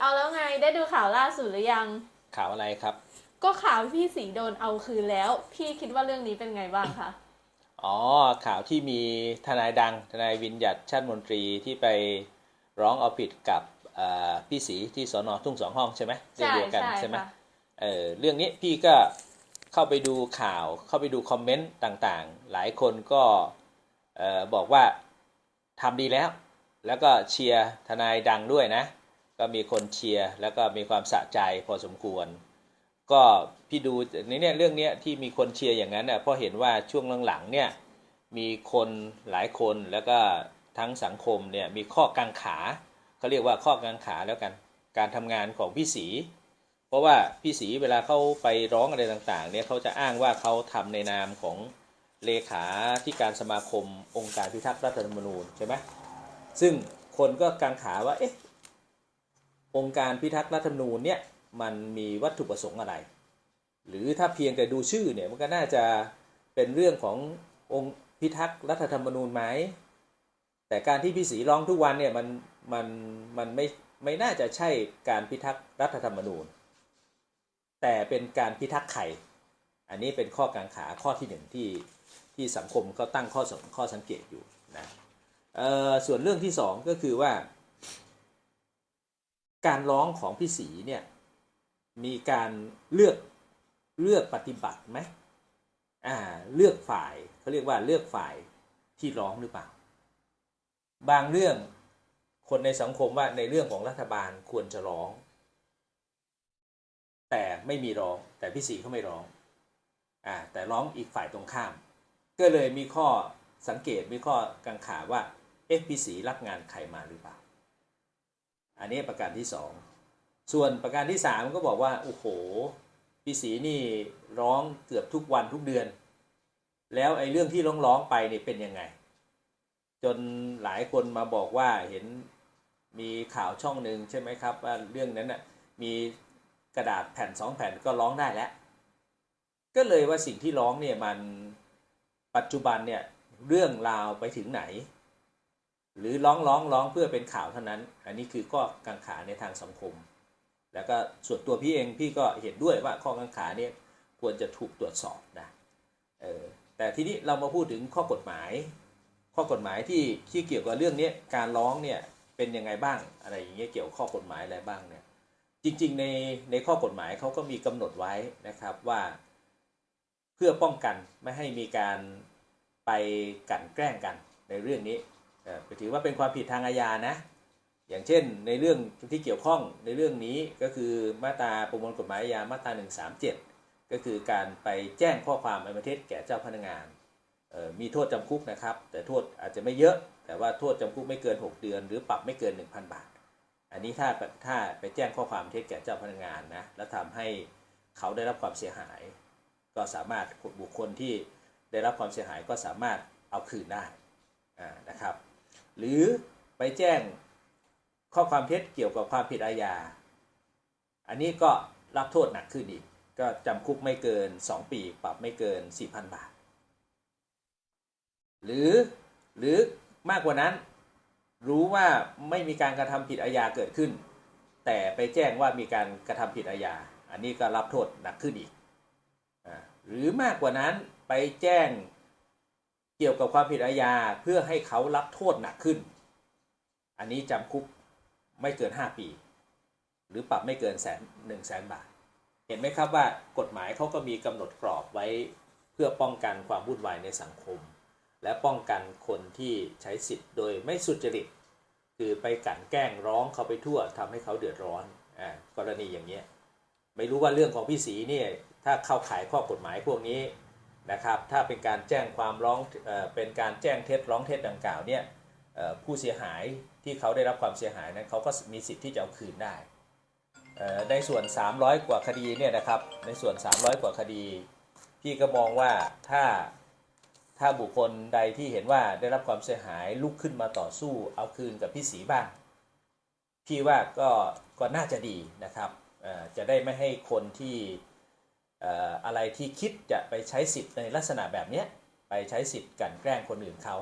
เอาแล้วไงได้ดูข่าวล่าสุดหรือยัง ข่าวอะไรครับ ก็ข่าวพี่สีโดนเอาคืนแล้ว พี่คิดว่าเรื่องนี้เป็นไงบ้างคะอ๋อข่าวที่มีทนายดังทนายวินยัดชาติมนตรีที่ไปร้องเอาผิดกับเอ่อพี่สีที่สอนอทุ่งสองห้องใช่ไหมเรื่องเดียวกันใช่ไหมค่ะเออเรื่องนี้พี่ก็เข้าไปดูข่าว เข้าไปดูคอมเมนต์ต่างๆ หลายคนก็เอ่อบอกว่าทำดีแล้ว แล้วก็เชียร์ทนายดังด้วยนะ ก็มีคนเชียร์แล้วก็มีความสะใจพอสมควร ก็พี่ดูในเนี่ยเรื่องเนี้ยที่มีคนเชียร์อย่างนั้นน่ะเพราะเห็นว่าช่วงหลังๆเนี่ยมีคนหลายคนแล้วก็ทั้งสังคมเนี่ยมีข้อกังขาเขาเรียกว่าข้อกังขาแล้วกัน การทำงานของพี่สี เพราะว่าพี่สีเวลาเขาไปร้องอะไรต่างๆเนี่ยเขาจะอ้างว่าเขาทำในนามของเลขาที่การสมาคมองค์การพิทักษ์รัฐธรรมนูญใช่ไหมซึ่งคนก็กังขาว่าเอ๊ะ องค์การพิทักษ์รัฐธรรมนูญเนี่ยมันมีวัตถุประสงค์อะไร หรือถ้าเพียงแต่ดูชื่อเนี่ยมันก็น่าจะเป็นเรื่องขององค์พิทักษ์รัฐธรรมนูญไหมแต่การที่พี่สีร้องทุกวันเนี่ยมันมันมันไม่ไม่น่าจะใช่การพิทักษ์รัฐธรรมนูญ แต่เป็นการพิทักษ์ไข่ อันนี้เป็นข้อกังขาข้อที่หนึ่งที่ที่สังคมเขาตั้งข้อสงข้อสังเกตอยู่นะเออส่วนเรื่องที่สองก็คือว่า การร้องของพี่สีเนี่ยมีการเลือกเลือกปฏิบัติไหมอ่าเลือกฝ่ายเขาเรียกว่าเลือกฝ่ายที่ร้องหรือเปล่า บางเรื่องคนในสังคมว่าในเรื่องของรัฐบาลควรจะร้อง แต่ไม่มีร้อง แต่พี่สีเขาไม่ร้องอ่าแต่ร้องอีกฝ่ายตรงข้าม ก็เลยมีข้อสังเกตมีข้อกังขาว่าเอ๊ะพี่สีรับงานใครมาหรือเปล่า อันนี้ประการที่สองส่วนประการที่สามก็บอกว่าโอ้โหพี่สีนี่ร้องเกือบทุกวันทุกเดือน แล้วไอ้เรื่องที่ร้องร้องไปนี่เป็นยังไง จนหลายคนมาบอกว่าเห็นมีข่าวช่องหนึ่งใช่ไหมครับว่าเรื่องนั้นน่ะมีกระดาษแผ่นสองแผ่นก็ร้องได้แล้ว ก็เลยว่าสิ่งที่ร้องเนี่ยมันปัจจุบันเนี่ยเรื่องราวไปถึงไหน หรือร้องร้องร้องเพื่อเป็นข่าวเท่านั้น อันนี้คือข้อกังขาในทางสังคม แล้วก็ส่วนตัวพี่เองพี่ก็เห็นด้วยว่าข้อกังขาเนี่ยควรจะถูกตรวจสอบนะเออแต่ทีนี้เรามาพูดถึงข้อกฎหมาย ข้อกฎหมายที่ที่เกี่ยวกับเรื่องนี้การร้องเนี่ยเป็นยังไงบ้างอะไรอย่างเงี้ยเกี่ยวกับข้อกฎหมายอะไรบ้างเนี่ยจริงๆในในข้อกฎหมายเขาก็มีกำหนดไว้นะครับว่า เพื่อป้องกันไม่ให้มีการไปกันแกล้งกันในเรื่องนี้ ถือว่าเป็นความผิดทางอาญานะ อย่างเช่นในเรื่องที่เกี่ยวข้องในเรื่องนี้ก็คือมาตราประมวลกฎหมายอาญามาตรา 137 ก็คือการไปแจ้งข้อความอันเป็นเท็จแก่เจ้าพนักงานมีโทษจำคุกนะครับ แต่โทษอาจจะไม่เยอะ แต่ว่าโทษจำคุกไม่เกิน 6 เดือน หรือปรับไม่เกิน 1,000 บาท อันนี้ถ้าถ้าไปแจ้งข้อความเท็จแก่เจ้าพนักงานนะแล้วทำให้เขาได้รับความเสียหาย ก็สามารถบุคคลที่ได้รับความเสียหายก็สามารถเอาคืนได้นะครับ หรือไปแจ้งข้อความเท็จเกี่ยวกับความผิดอาญา อันนี้ก็รับโทษหนักขึ้นอีก ก็จำคุกไม่เกิน 2 ปี ปรับไม่เกิน 4,000 บาท หรือหรือมากกว่านั้น รู้ว่าไม่มีการกระทำผิดอาญาเกิดขึ้น แต่ไปแจ้งว่ามีการกระทำผิดอาญา อันนี้ก็รับโทษหนักขึ้นอีก หรือมากกว่านั้นไปแจ้ง เกี่ยวกับความผิดอาญาเพื่อให้เขารับโทษหนักขึ้น อันนี้จำคุกไม่เกิน 5 ปี หรือปรับไม่เกินแสนหนึ่งแสนบาท เห็นไหมครับว่ากฎหมายเขาก็มีกำหนดกรอบไว้เพื่อป้องกันความวุ่นวายในสังคม และป้องกันคนที่ใช้สิทธิ์โดยไม่สุจริต คือไปกลั่นแกล้งร้องเขาไปทั่วทำให้เขาเดือดร้อนอ่ากรณีอย่างเนี้ยไม่รู้ว่าเรื่องของพี่สีเนี่ยถ้าเข้าขายข้อกฎหมายพวกนี้ นะครับถ้าเป็นการแจ้งความร้องเอเป็นการแจ้งเท็จร้องเท็จดังกล่าวเนี่ยผู้เสียหายที่เขาได้รับความเสียหายนั้นเขาก็มีสิทธิ์ที่จะเอาคืนได้เอ่อในส่วน 300 กว่าคดีเนี่ยนะครับในส่วน 300 กว่าคดี พี่ก็มองว่าถ้าถ้าบุคคลใดที่เห็นว่าได้รับความเสียหายลุกขึ้นมาต่อสู้เอาคืนกับพี่สีบ้างพี่ว่าก็ก็น่าจะดีนะครับจะได้ไม่ให้คนที่ อะไรที่คิดจะไปใช้สิทธิ์ในลักษณะแบบนี้ไปใช้สิทธิ์กันแกล้งคนอื่นเขา